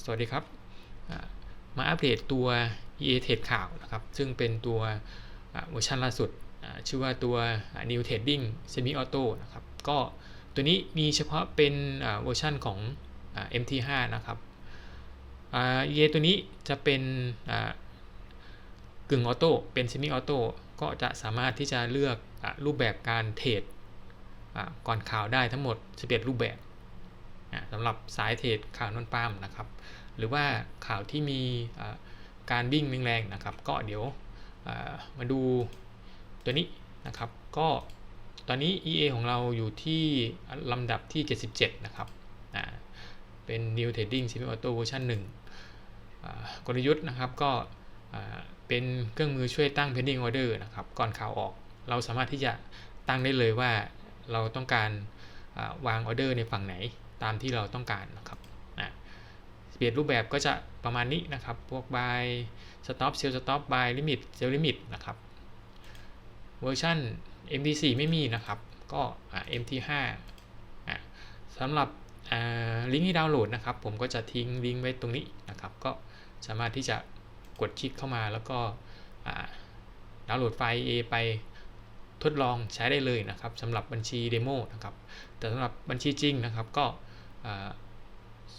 สวัสดีครับ มาอัปเดตตัว EA Trade ข่าวนะครับ ซึ่งเป็นตัวเวอร์ชันล่าสุด ชื่อว่าตัว New Trading Semi Auto นะครับ ก็ตัวนี้มีเฉพาะเป็นเวอร์ชันของ MT5 นะครับ EA ตัวนี้จะเป็นกึ่งออโต้ เป็นเซมิออโต้ก็จะสามารถที่จะเลือกอรูปแบบการเทรดก่อนข่าวได้ทั้งหมด 11 รูปแบบ สำหรับสายเทรดข่าวนอนปามนะครับ หรือว่าข่าวที่มีการวิ่งแรงๆนะครับ ก็เดี๋ยวมาดูตัวนี้นะครับ ก็ตอนนี้ EA ของเราอยู่ที่ลำดับที่ 77 นะครับเป็น New Trading Semi Auto Version 1กลยุทธ์นะครับก็เป็นเครื่องมือช่วยตั้ง pending order นะครับ ก่อนข่าวออกเราสามารถที่จะตั้งได้เลยว่าเราต้องการวางออเดอร์ในฝั่งไหน ตามที่เราต้องการนะครับเปลี่ยนรูปแบบก็จะประมาณนี้นะครับ พวก by stop sell stop buy limit sell limit นะครับ เวอร์ชัน MT4 ไม่มีนะครับ ก็ MT5 สำหรับลิงก์ให้ดาวน์โหลดนะครับ ผมก็จะทิ้งลิงก์ไว้ตรงนี้นะครับ ก็สามารถที่จะกดคลิกเข้ามาแล้วก็ดาวน์โหลดไฟล์ A ไปทดลองใช้ได้เลยนะครับสำหรับบัญชีเดโมนะครับ แต่สำหรับบัญชีจริงนะครับก็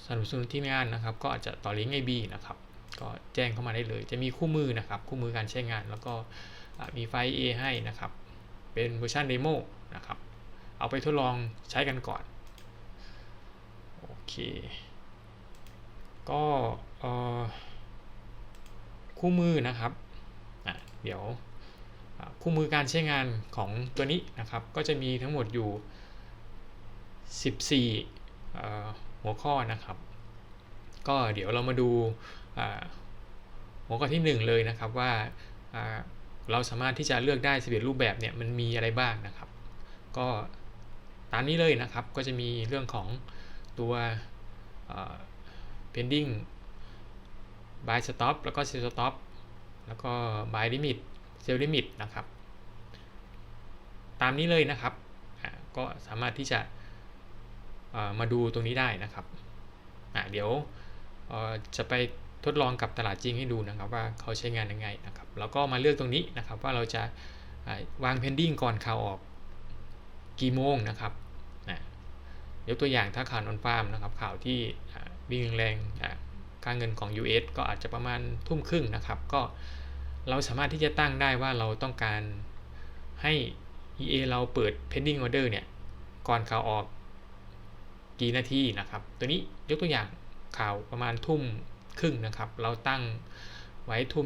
สนับสนุนที่งานนะครับ ก็อาจจะต่อลิงก์ AB นะครับ ก็แจ้งเข้ามาได้เลย จะมีคู่มือนะครับ คู่มือการใช้งาน แล้วก็มีไฟล์ A ให้นะครับ เป็นเวอร์ชันเดโมนะครับ เอาไปทดลองใช้กันก่อน โอเค ก็คู่มือนะครับ เดี๋ยวคู่มือการใช้งานของตัวนี้นะครับ ก็จะมีทั้งหมดอยู่ 14 หัวข้อนะครับ ก็เดี๋ยวเรามาดูหัวข้อที่ 1 เลยนะครับว่าเราสามารถที่จะเลือกได้11รูปแบบเนี่ยมันมีอะไรบ้างนะครับ ก็ตามนี้เลยนะครับก็จะมีเรื่องของตัว pending buy stop แล้วก็ sell stop แล้วก็ buy limit sell limit นะครับ ตามนี้เลยนะครับ ก็สามารถที่จะ มาดูตรงนี้ได้นะครับเดี๋ยวจะไปทดลองกับตลาดจริงให้ดูนะครับว่าเขาใช้งานยังไงนะครับแล้วก็มาเลือกตรงนี้นะครับว่าเราจะวาง pending ก่อนข่าวออกกี่โมงนะครับยกตัวอย่างถ้าข่าวนอนฟาร์มนะครับข่าวที่วิ่งแรงค่าเงินของ US ก็อาจจะประมาณทุ่มครึ่งนะครับ ก็เราสามารถที่จะตั้งได้ว่าเราต้องการให้ EA เราเปิด pending order เนี่ย ก่อนข่าวออก กี่นาทีนะครับ ตัวนี้ยกตัวอย่างข่าวประมาณทุ่มครึ่งนะครับ เราตั้งไว้ทุ่ม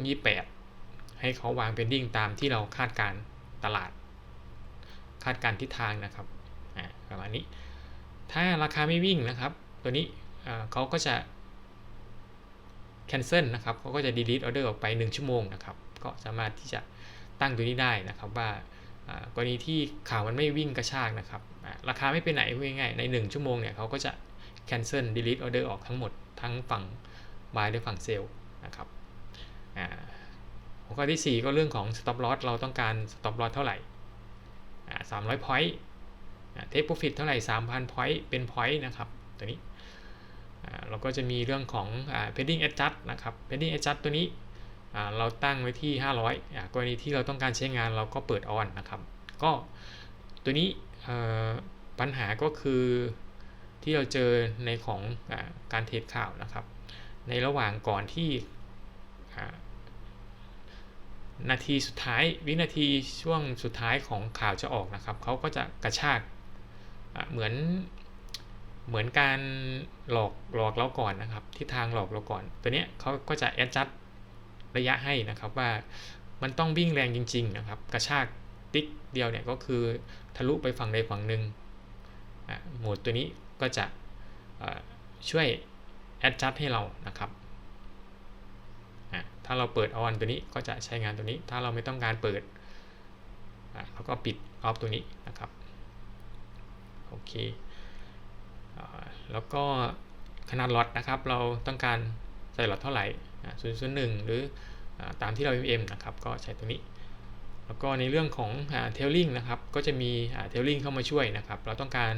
28ให้เขาวาง pending ตามที่เราคาดการตลาด คาดการทิศทางนะครับประมาณนี้ ถ้าราคาไม่วิ่งนะครับ ตัวนี้เขาก็จะ cancel นะครับเขาก็จะ delete order ออกไป 1 ชั่วโมงนะครับ ก็สามารถที่จะตั้งตัวนี้ได้นะครับว่า กรณีที่ข่าวมันไม่วิ่งกระชากนะครับราคาไม่ไปไหนพูดง่ายๆใน 1 ชั่วโมงเนี่ยเขาก็จะ cancel delete order ออกทั้งหมดทั้งฝั่ง buy และฝั่ง sell นะครับหัวข้อที่ 4 ก็เรื่องของ stop loss เราต้องการ stop loss เท่าไหร่ 300 point take profit เท่าไหร่ 3,000 point เป็น point นะครับตัวนี้เราก็จะมีเรื่องของ pending adjust นะครับ pending adjust ตัวนี้ เราตั้งไว้ที่ 500 กรณีที่เราต้องการใช้งานเราก็เปิดออนนะครับ ก็ตัวนี้ปัญหาก็คือที่เราเจอในของอการเทรดข่าวนะครับ ในระหว่างก่อนที่นาทีสุดท้ายวินาทีช่วงสุดท้ายของข่าวจะออกนะครับเขาก็จะกระชากเหมือนเหมือนการหลอกหลอกเราก่อนนะครับทิศทางหลอกเราก่อน ตัวนี้เขาก็จะแอดจัด ระยะให้นะครับว่ามันต้องวิ่งแรงจริง ๆ นะครับ กระชากติ๊กเดียวเนี่ยก็คือทะลุไปฝั่งใดฝั่งหนึ่งโหมดตัวนี้ก็จะช่วยแอดจัดให้เรานะครับถ้าเราเปิดออนตัวนี้ก็จะใช้งานตัวนี้ ถ้าเราไม่ต้องการเปิดเราก็ปิดออฟตัวนี้นะครับโอเคแล้วก็ขนาดล็อตนะครับ เราต้องการใส่ล็อตเท่าไหร่ ศูนย์ศูนหนึ่งหรือตามที่เรา mm นะครับก็ใช้ตัวนี้ แล้วก็ในเรื่องของเทลลิงนะครับก็จะมีเทลลิงเข้ามาช่วยนะครับ เราต้องการ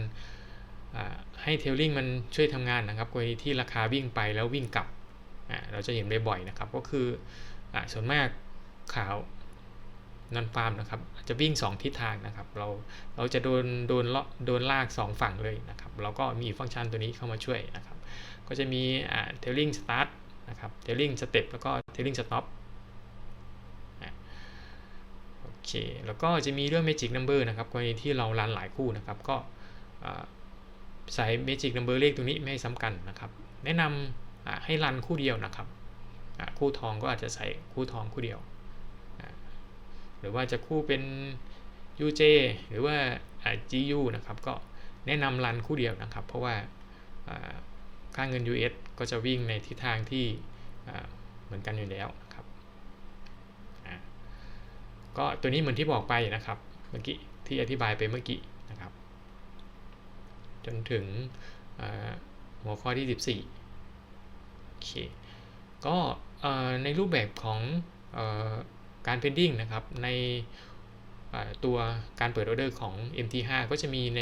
ให้เทลลิงมันช่วยทำงานนะครับกรณีที่ราคาวิ่งไปแล้ววิ่งกลับ เราจะเห็นบ่อยๆนะครับ ก็คืออส่วนมากข่าวนอนฟาร์มนะครับจะวิ่ง 2 ทิศทางนะครับ เราเราจะโดนโดนเลาะโดนลาก 2 ฝั่งเลยนะครับเราก็มีฟังก์ชันตัวนี้เข้ามาช่วยนะครับ ก็จะมีเทลลิงสตาร์ท นะครับเทลลิงสเต็ปแล้วก็เทลลิงสต็อปโอเคแล้วก็จะมีเรื่อง Magic Number นะครับกรณีที่เรารันหลายคู่นะครับ ก็ใส่ Magic Number เลขตรงนี้ไม่ให้ซ้ำกันนะครับ แนะนำให้รันคู่เดียวนะครับ คู่ทองก็อาจจะใส่คู่ทองคู่เดียว หรือว่าจะคู่เป็น UJ หรือว่า GU นะครับ ก็แนะนำรันคู่เดียวนะครับ เพราะว่า ค่าเงิน US ก็จะวิ่งในทิศทางที่เหมือนกันอยู่แล้วครับก็ตัวนี้เหมือนที่บอกไปนะครับเมื่อกี้ที่อธิบายไปเมื่อกี้นะครับ จนถึงหัวข้อที่ 14โอเคก็ในรูปแบบของออการ pending นะครับในตัวการเปิดออเดอร์ของ MT5 ก็จะมีใน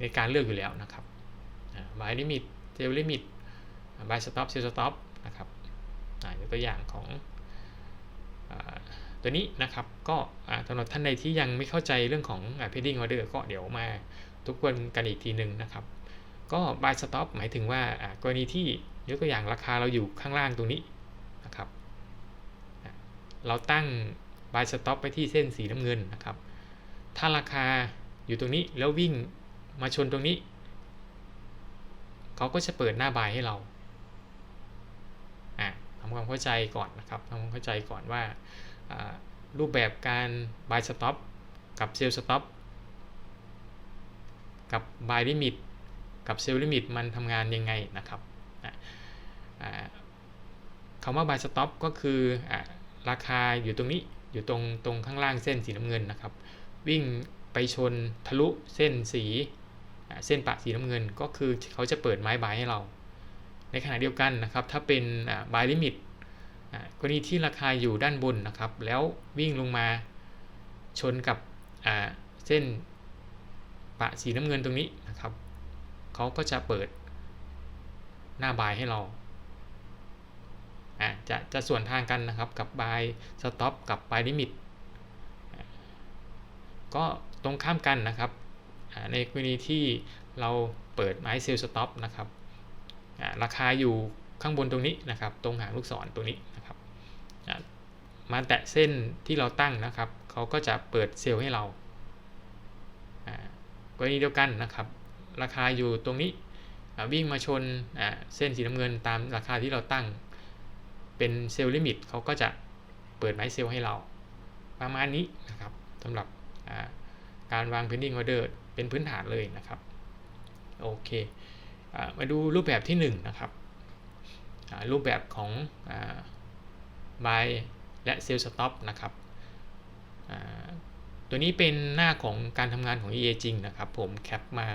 ในการเลือกอยู่แล้วนะครับ อ่า buy limit sell limit buy stop sell stop นะครับอ่ายกตัวอย่างของตัวนี้นะครับ ก็สำหรับท่านใดที่ยังไม่เข้าใจเรื่องของอ่า pending order ก็เดี๋ยวมาทบทวนกันอีกทีหนึ่งนะครับ ก็ buy stop หมายถึงว่ากรณีที่ยกตัวอย่างราคาเราอยู่ข้างล่างตรงนี้นะครับ เราตั้ง buy stop ไปที่เส้นสีน้ำเงินนะครับ ถ้าราคาอยู่ตรงนี้แล้ววิ่งมาชนตรงนี้ เขาก็จะเปิดหน้าบายให้เราทำความเข้าใจก่อนนะครับทำความเข้าใจก่อนว่ารูปแบบการ buy stop กับ sell stop กับ buy limit กับ sell limit มันทำงานยังไงนะครับคำว่า buy stop ก็คืออราคาอยู่ตรงนี้อยู่ตรงตรงข้างล่างเส้นสีน้ำเงินนะครับ วิ่งไปชนทะลุเส้นสี เส้นปะสีน้ำเงินก็คือเขาจะเปิดไม้บายให้เรา ในขณะเดียวกันนะครับ ถ้าเป็นอ่า buy limit อ่ากรณีที่ราคาอยู่ด้านบนนะครับ แล้ววิ่งลงมาชนกับเส้นปะสีน้ำเงินตรงนี้นะครับเขาก็จะเปิดหน้าบายให้เราจะจะส่วนทางกันนะครับกับ buy stop กับ buy limit อ่าก็ตรงข้ามกันนะครับ ในกรณีที่เราเปิดไม้เซลล์สต็อปนะครับราคาอยู่ข้างบนตรงนี้นะครับ ตรงหางลูกศรตรงนี้นะครับมาแตะเส้นที่เราตั้งนะครับเขาก็จะเปิดเซลล์ให้เรากรณีเดียวกันนะครับ ราคาอยู่ตรงนี้วิ่งมาชนเส้นสีน้ำเงินตามราคาที่เราตั้ง เป็นเซลล์ลิมิตเขาก็จะเปิดไม้เซลล์ให้เรา ประมาณนี้นะครับสำหรับการวาง pending order เป็นพื้นฐานเลยนะครับโอเคอมาดูรูปแบบที่1นะครับรูปแบบของอ buy และ sell stop นะครับตัวนี้เป็นหน้าของการทำงานของ EA จริงนะครับ ผมแคปมา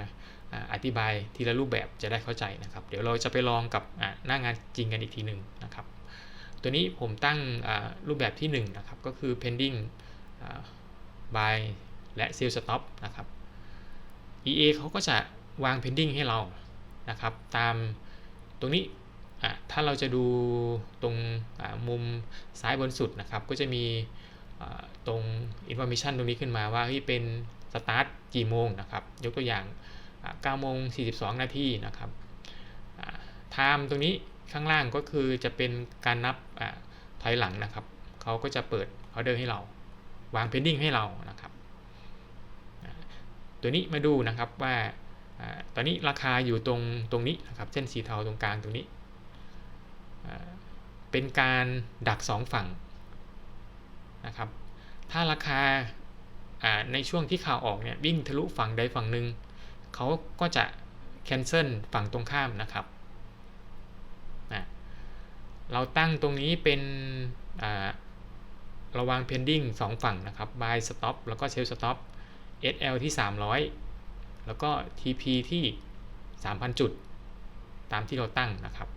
อธิบายทีละรูปแบบจะได้เข้าใจนะครับ เดี๋ยวเราจะไปลองกับหน้างานจริงกันอีกทีหนึ่งนะครับ ตัวนี้ผมตั้งรูปแบบที่1นะครับก็คือ pending buy และ sell stop นะครับ EA เขาก็จะวาง pending ให้เรานะครับ ตามตรงนี้ถ้าเราจะดูตรงมุมซ้ายบนสุดนะครับ ก็จะมีตรง information ตรงนี้ขึ้นมาว่าเฮ้ยเป็น start กี่โมงนะครับ ยกตัวอย่าง9โมง42 นาทีนะครับ time ตรงนี้ข้างล่างก็คือจะเป็นการนับถอยหลังนะครับ เขาก็จะเปิดออเดอร์ให้เรา วาง pending ให้เรานะครับ ตัวนี้มาดูนะครับว่าตอนนี้ราคาอยู่ตรงตรงนี้นะครับเส้นสีเทาตรงกลางตรงนี้ เป็นการดัก 2 ฝั่งนะครับ ถ้าราคาในช่วงที่ข่าวออกเนี่ยวิ่งทะลุฝั่งใดฝั่งหนึ่งเขาก็จะ cancel ฝั่งตรงข้ามนะครับนะเราตั้งตรงนี้เป็นระวาง pending 2 ฝั่งนะครับ buy stop แล้วก็ sell stop SL ที่ 300 แล้วก็ TP ที่ 3,000 จุด ตามที่เราตั้งนะครับ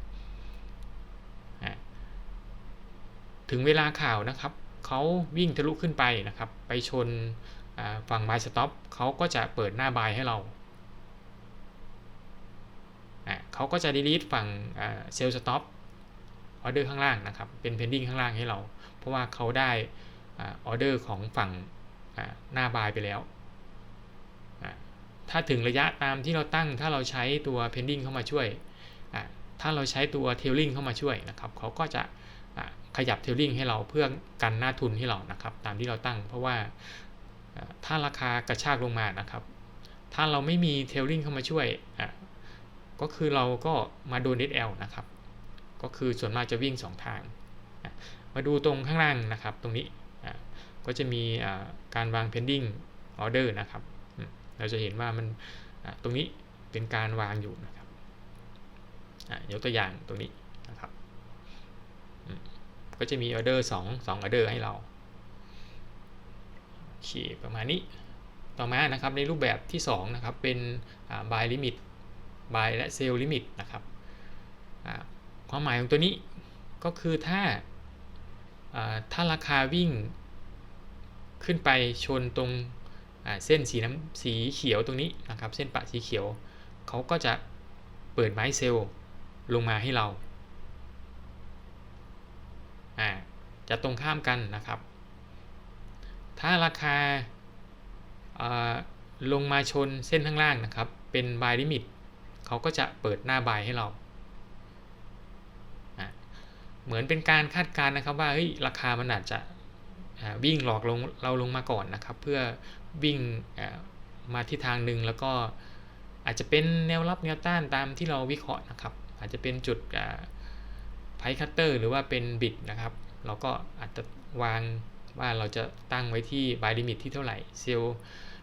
ถึงเวลาข่าวนะครับเขาวิ่งทะลุขึ้นไปนะครับ ไปชนฝั่ง buy stop เขาก็จะเปิดหน้า buy ให้เรา เขาก็จะ delete ฝั่งเซลสต็อปออเดอร์ข้างล่างนะครับ เป็น pending ข้างล่างให้เรา เพราะว่าเขาได้ออเดอร์ของฝั่งหน้าบายไปแล้ว ถ้าถึงระยะตามที่เราตั้ง ถ้าเราใช้ตัว pending เข้ามาช่วย ถ้าเราใช้ตัว tailing เข้ามาช่วยนะครับเขาก็จะขยับ tailing ให้เราเพื่อกันหน้าทุนให้เรานะครับ ตามที่เราตั้ง เพราะว่าถ้าราคากระชากลงมานะครับ ถ้าเราไม่มี tailing เข้ามาช่วย ก็คือเราก็มาโดน SL นะครับ ก็คือส่วนมากจะวิ่ง 2 ทาง มาดูตรงข้างล่างนะครับ ตรงนี้ก็จะมีการวาง pending order นะครับ เราจะเห็นว่ามันตรงนี้เป็นการวางอยู่นะครับยกตัวอย่างตรงนี้นะครับก็จะมีออเดอร์2 2ออเดอร์ให้เราโอเคประมาณนี้ต่อมานะครับในรูปแบบที่2นะครับเป็น buy limit buy และ sell limit นะครับความหมายของตัวนี้ก็คือถ้าถ้าราคาวิ่งขึ้นไปชนตรง เส้นสีน้ำสีเขียวตรงนี้นะครับ เส้นปะสีเขียวเขาก็จะเปิดไม้เซลล์ลงมาให้เราจะตรงข้ามกันนะครับ ถ้าราคาลงมาชนเส้นข้างล่างนะครับ เป็น buy limit เขาก็จะเปิดหน้า buy ให้เรา เหมือนเป็นการคาดการณ์นะครับว่าเฮ้ยราคามันอาจจะวิ่งหลอกลงเราลงมาก่อนนะครับ เพื่อ วิ่งมาที่ทางหนึ่งแล้วก็อาจจะเป็นแนวรับแนวต้านตามที่เราวิเคราะห์นะครับ อาจจะเป็นจุดไพคัตเตอร์หรือว่าเป็นบิดนะครับ เราก็อาจจะวางว่าเราจะตั้งไว้ที่บายลิมิตที่เท่าไหร่เซลล์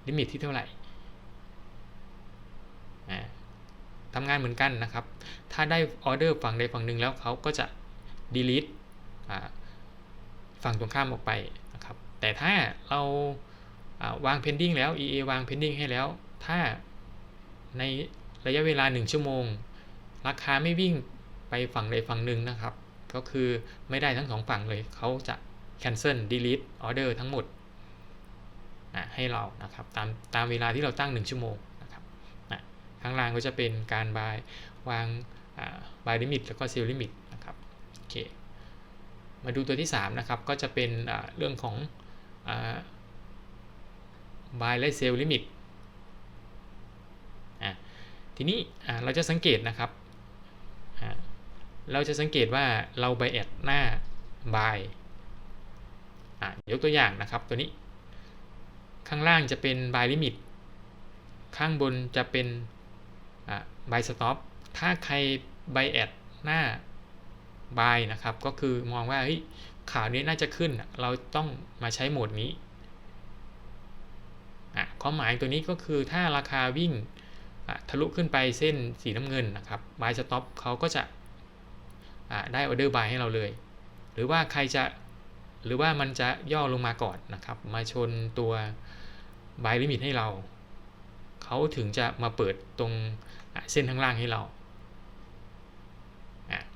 ลิมิตที่เท่าไหร่ทำงานเหมือนกันนะครับ ถ้าได้ออเดอร์ฝั่งใดฝั่งหนึ่งแล้วเขาก็จะ delete ฝั่งตรงข้ามออกไปนะครับ แต่ถ้าเรา วาง pending แล้ว EA วาง pending ให้แล้ว ถ้าในระยะเวลา 1 ชั่วโมง ราคาไม่วิ่งไปฝั่งใดฝั่งหนึ่งนะครับ ก็คือไม่ได้ทั้งสองฝั่งเลย เขาจะ cancel delete order ทั้งหมดให้เรานะครับ ตามตามเวลาที่เราตั้ง 1 ชั่วโมงนะครับข้างล่างก็จะเป็นการ buy วาง buy limit แล้วก็ sell limit นะครับโอเคมาดูตัวที่ 3 นะครับ ก็จะเป็นเรื่องของ buy และ sell limit อะทีนี้เราจะสังเกตนะครับ เราจะสังเกตว่าเราไบแอดหน้า buy ยกตัวอย่างนะครับตัวนี้ ข้างล่างจะเป็น buy limit ข้างบนจะเป็น buy stop ถ้าใคร buy at หน้า buy นะครับ ก็คือมองว่าข่าวนี้น่าจะขึ้น เราต้องมาใช้โหมดนี้ ความหมายตัวนี้ก็คือถ้าราคาวิ่งทะลุขึ้นไปเส้นสีน้ำเงินนะครับ buy stop เขาก็จะได้ออเดอร์ buy ให้เราเลย หรือว่าใครจะหรือว่ามันจะย่อลงมาก่อนนะครับ มาชนตัว buy limit ให้เรา เขาถึงจะมาเปิดตรงเส้นข้างล่างให้เรา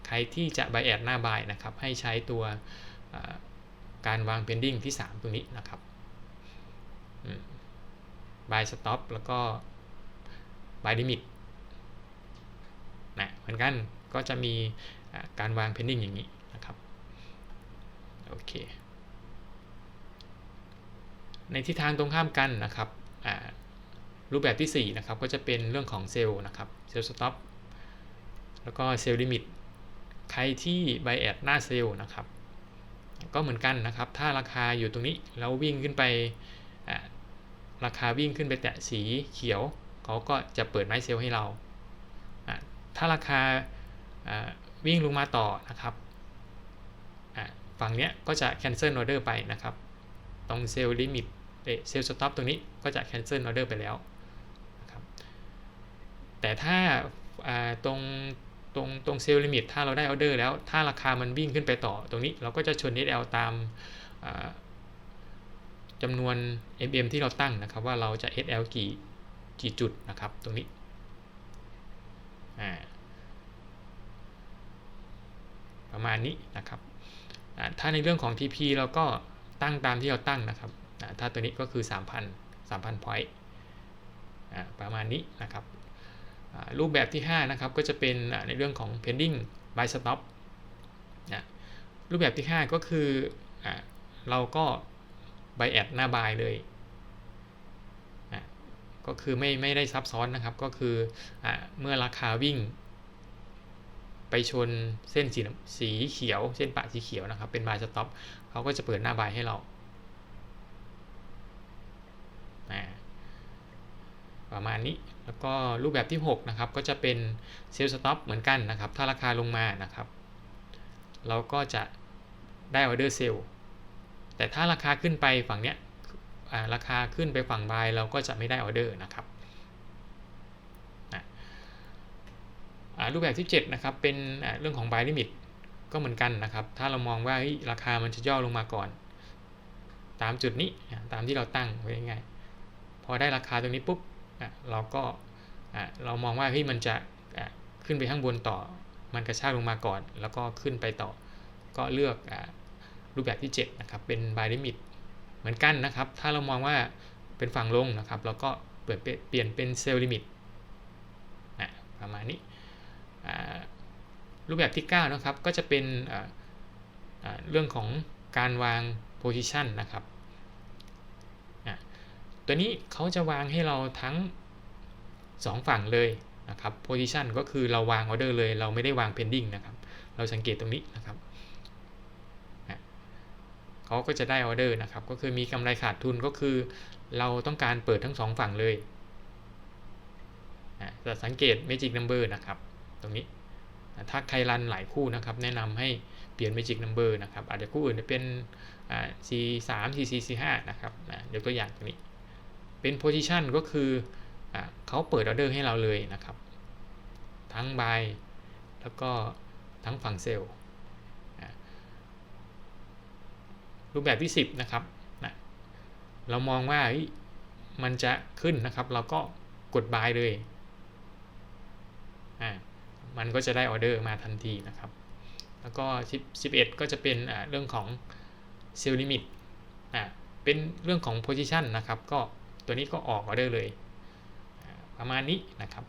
ใครที่จะ buy at หน้า buy นะครับ ให้ใช้ตัวการวาง pending ที่ 3 ตรงนี้นะครับ buy stop แล้วก็ buy limit นะเหมือนกันก็จะมีการวาง pending อย่างนี้นะครับ โอเค ในทิศทางตรงข้ามกันนะครับ รูปแบบที่ 4 นะครับ ก็จะเป็นเรื่องของเซลล์นะครับ เซลล์สต็อปแล้วก็เซลล์ลิมิต ใครที่ buy at หน้าเซลล์นะครับ ก็เหมือนกันนะครับ ถ้าราคาอยู่ตรงนี้ แล้ววิ่งขึ้นไป ราคาวิ่งขึ้นไปแตะสีเขียวเขาก็จะเปิดไม้เซลล์ให้เรา ถ้าราคาวิ่งลงมาต่อนะครับฝั่งเนี้ยก็จะ cancel order ไปนะครับ ตรงเซลล์ลิมิตเซลล์สต็อปตรงนี้ก็จะ cancel order ไปแล้วนะครับแต่ถ้าตรงตรงตรงเซลล์ลิมิตถ้าเราได้ออเดอร์แล้วถ้าราคามันวิ่งขึ้นไปต่อตรงนี้เราก็จะชน SL ตาม จำนวน mm ที่เราตั้งนะครับว่าเราจะ SL กี่กี่จุดนะครับตรงนี้ประมาณนี้นะครับถ้าในเรื่องของ TP เราก็ตั้งตามที่เราตั้งนะครับถ้าตัวนี้ก็คือ 3,000 3,000 point ประมาณนี้นะครับรูปแบบที่ 5 นะครับ ก็จะเป็นในเรื่องของ pending buy stop นะรูปแบบที่ 5 ก็คืออเราก็ buy at หน้า buy เลยนะก็คือไม่ไม่ได้ซับซ้อนนะครับ ก็คืออเมื่อราคาวิ่ง ไปชนเส้นสีสีเขียว เส้นปะสีเขียวนะครับ เป็น buy stop เขาก็จะเปิดหน้า buy ให้เราประมาณนี้แล้วก็รูปแบบที่ 6 นะครับ ก็จะเป็นเซลล์สต็อปเหมือนกันนะครับ ถ้าราคาลงมานะครับ เราก็จะได้ออเดอร์เซลล์ แต่ถ้าราคาขึ้นไปฝั่งเนี้ยราคาขึ้นไปฝั่งบายเราก็จะไม่ได้ออเดอร์นะครับรูปแบบที่ 7 นะครับ เป็นเรื่องของ buy limit ก็เหมือนกันนะครับ ถ้าเรามองว่าราคามันจะย่อลงมาก่อน ตามจุดนี้ตามที่เราตั้งไว้ง่ายพอได้ราคาตรงนี้ปุ๊บเราก็เรามองว่าเฮ้ยมันจะขึ้นไปข้างบนต่อ มันกระชากลงมาก่อน แล้วก็ขึ้นไปต่อ ก็เลือก รูปแบบที่ 7 นะครับ เป็น buy limit เหมือนกันนะครับ ถ้าเรามองว่าเป็นฝั่งลงนะครับ เราก็เปลี่ยนเปลี่ยนเป็น sell limit ประมาณนี้ รูปแบบที่ 9 นะครับ ก็จะเป็นเรื่องของการวาง position นะครับตัวนี้เขาจะวางให้เราทั้ง 2 ฝั่งเลยนะครับ position ก็คือเราวางออเดอร์เลย เราไม่ได้วาง pending นะครับ เราสังเกตตรงนี้นะครับ เขาก็จะได้ออเดอร์นะครับ ก็คือมีกำไรขาดทุนก็คือ เราต้องการเปิดทั้ง2ฝั่งเลยจะสังเกต magic number นะครับ ตรงนี้ ถ้าใครรันหลายคู่นะครับ แนะนำให้เปลี่ยน magic number นะครับ อาจจะคู่อื่นจะเป็น C 3 C 4 C 5นะครับยกตัวอย่างตรงนี้ เป็น position ก็คืออเขาเปิดออเดอร์ให้เราเลยนะครับ ทั้ง buy แล้วก็ทั้งฝั่งเซลล์ รูปแบบที่ 10 นะครับนะเรามองว่ามันจะขึ้นนะครับ เราก็กด buy เลยอ่ามันก็จะได้ออเดอร์มาทันทีนะครับ แล้วก็11 ก็จะเป็นเรื่องของ sell limit อ่าเป็นเรื่องของ position นะครับ ก็ตัวนี้ก็ออกออเดอร์เลย ประมาณนี้นะครับ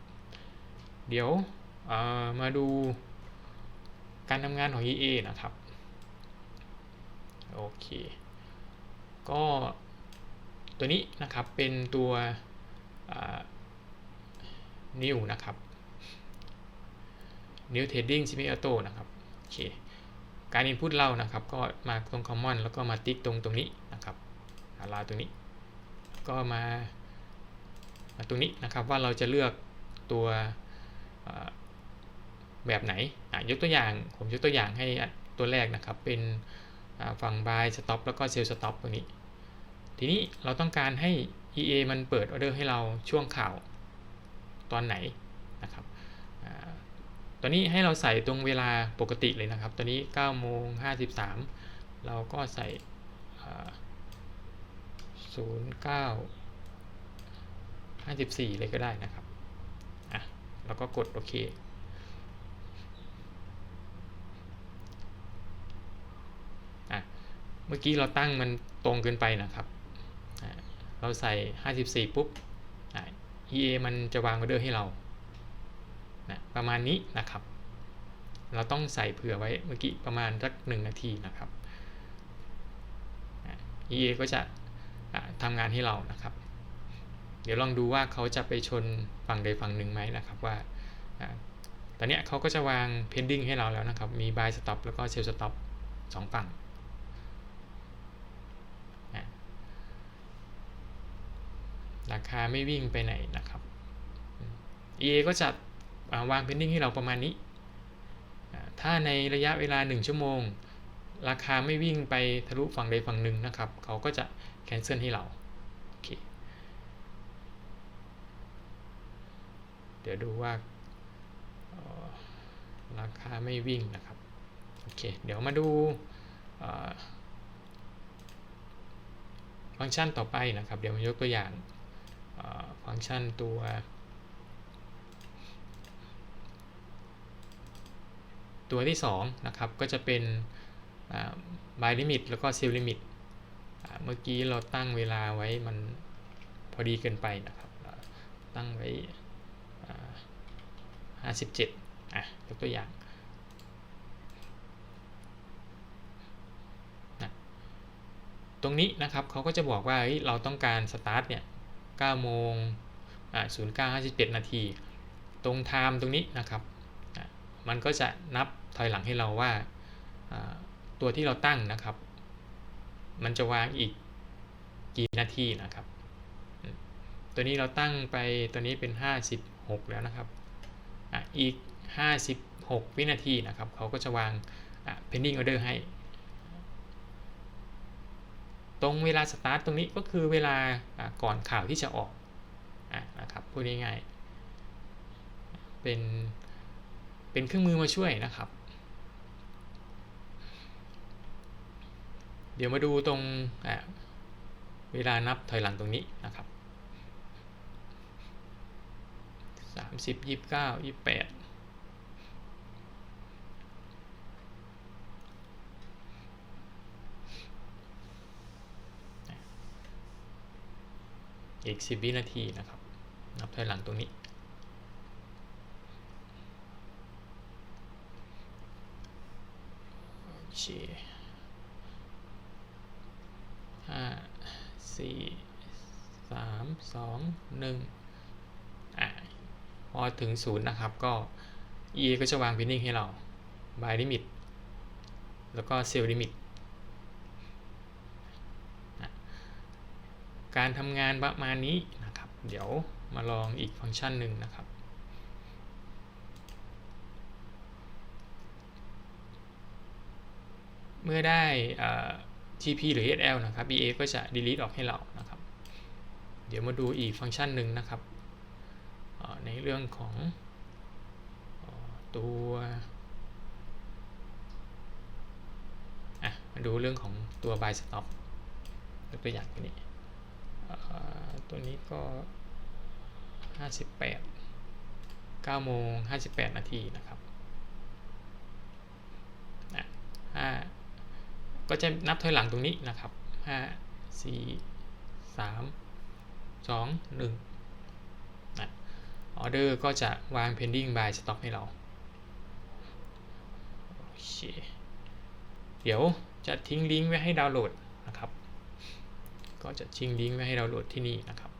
เดี๋ยวมาดูการทำงานของ EA นะครับ โอเค ก็ตัวนี้นะครับเป็นตัว new นะครับ new trading semi auto นะครับโอเคการ input เรานะครับ ก็มาตรง common แล้วก็มาติ๊กตรงตรงนี้นะครับลาตรงนี้ ก็มามาตรงนี้นะครับว่าเราจะเลือกตัวแบบไหนยกตัวอย่าง ผมยกตัวอย่างให้ตัวแรกนะครับ เป็น ฝั่ง buy stop แล้วก็ sell stop ตรงนี้ ทีนี้เราต้องการให้ EA มันเปิดออเดอร์ให้เราช่วงข่าวตอนไหนนะครับตอนนี้ให้เราใส่ตรงเวลาปกติเลยนะครับ ตอนนี้9โมง53 เราก็ใส่ศูนย์เก้าห้าสิบสี่เลยก็ได้นะครับ อะ แล้วก็กดโอเค อะ เมื่อกี้เราตั้งมันตรงเกินไปนะครับ เราใส่ 54 ปุ๊บ EA มันจะวางออเดอร์ให้เรานะประมาณนี้นะครับ เราต้องใส่เผื่อไว้เมื่อกี้ประมาณสักหนึ่งนาทีนะครับ EA ก็จะทำงานให้เรานะครับ เดี๋ยวลองดูว่าเขาจะไปชนฝั่งใดฝั่งหนึ่งไหมนะครับว่าตอนนี้เขาก็จะวาง pending ให้เราแล้วนะครับ มี buy stop แล้วก็ sell stop สองฝั่ง ราคาไม่วิ่งไปไหนนะครับ EA ก็จะวาง pending ให้เราประมาณนี้ ถ้าในระยะเวลา 1 ชั่วโมง ราคาไม่วิ่งไปทะลุฝั่งใดฝั่งหนึ่งนะครับ เขาก็จะแคนเซิลให้เรา โอเค เดี๋ยวดูว่าราคาไม่วิ่งนะครับ โอเค เดี๋ยวมาดูฟังก์ชันต่อไปนะครับ เดี๋ยวมายกตัวอย่าง ฟังก์ชันตัว ตัวที่ 2 นะครับ ก็จะเป็น buy limit แล้วก็ sell limit เมื่อกี้เราตั้งเวลาไว้มันพอดีเกินไปนะครับ ตั้งไว้ 57 อะ ยกตัวอย่างนะตรงนี้นะครับเขาก็จะบอกว่าเฮ้ยเราต้องการสตาร์ทเนี่ย 9โมงอ่า0957นาที ตรงไทม์ตรงนี้นะครับ มันก็จะนับถอยหลังให้เราว่าตัวที่เราตั้งนะครับ มันจะวางอีกกี่นาทีนะครับ ตัวนี้เราตั้งไปตัวนี้เป็น 56 แล้วนะครับออีก 56 วินาทีนะครับ เขาก็จะวาง pending order ให้ ตรงเวลาสตาร์ทตรงนี้ก็คือเวลาก่อนข่าวที่จะออกนะครับพูดง่ายๆเป็นเป็นเครื่องมือมาช่วยนะครับ เดี๋ยวมาดูตรงเวลานับถอยหลังตรงนี้นะครับ30 29 28 อีกสิบวินาทีนะครับ นับถอยหลังตรงนี้ โอเคห้าสี่สามสองหนึ่งอะพอถึงศูนย์นะครับ ก็ EA ก็จะวาง pinning ให้เรา buy limit แล้วก็ sell limit อะ การทำงานประมาณนี้นะครับ เดี๋ยวมาลองอีกฟังก์ชันหนึ่งนะครับ เมื่อได้อ่า GP หรือ SL นะครับ BA ก็จะ delete ออกให้เรานะครับ เดี๋ยวมาดูอีกฟังก์ชันหนึ่งนะครับ ในเรื่องของตัวมาดูเรื่องของตัว buy stop ยกตัวอย่างตัวนี้ ตัวนี้ก็ 58 9โมง58 นาทีนะครับนะห้าก็จะนับถอยหลังตรงนี้นะครับห้าสี่สามสองหนึ่งนะออเดอร์ก็จะวาง pending by stop ให้เราโอเคเดี๋ยวจะทิ้งลิงก์ไว้ให้ดาวน์โหลดนะครับ ก็จะทิ้งลิงก์ไว้ให้เราโหลดที่นี่นะครับ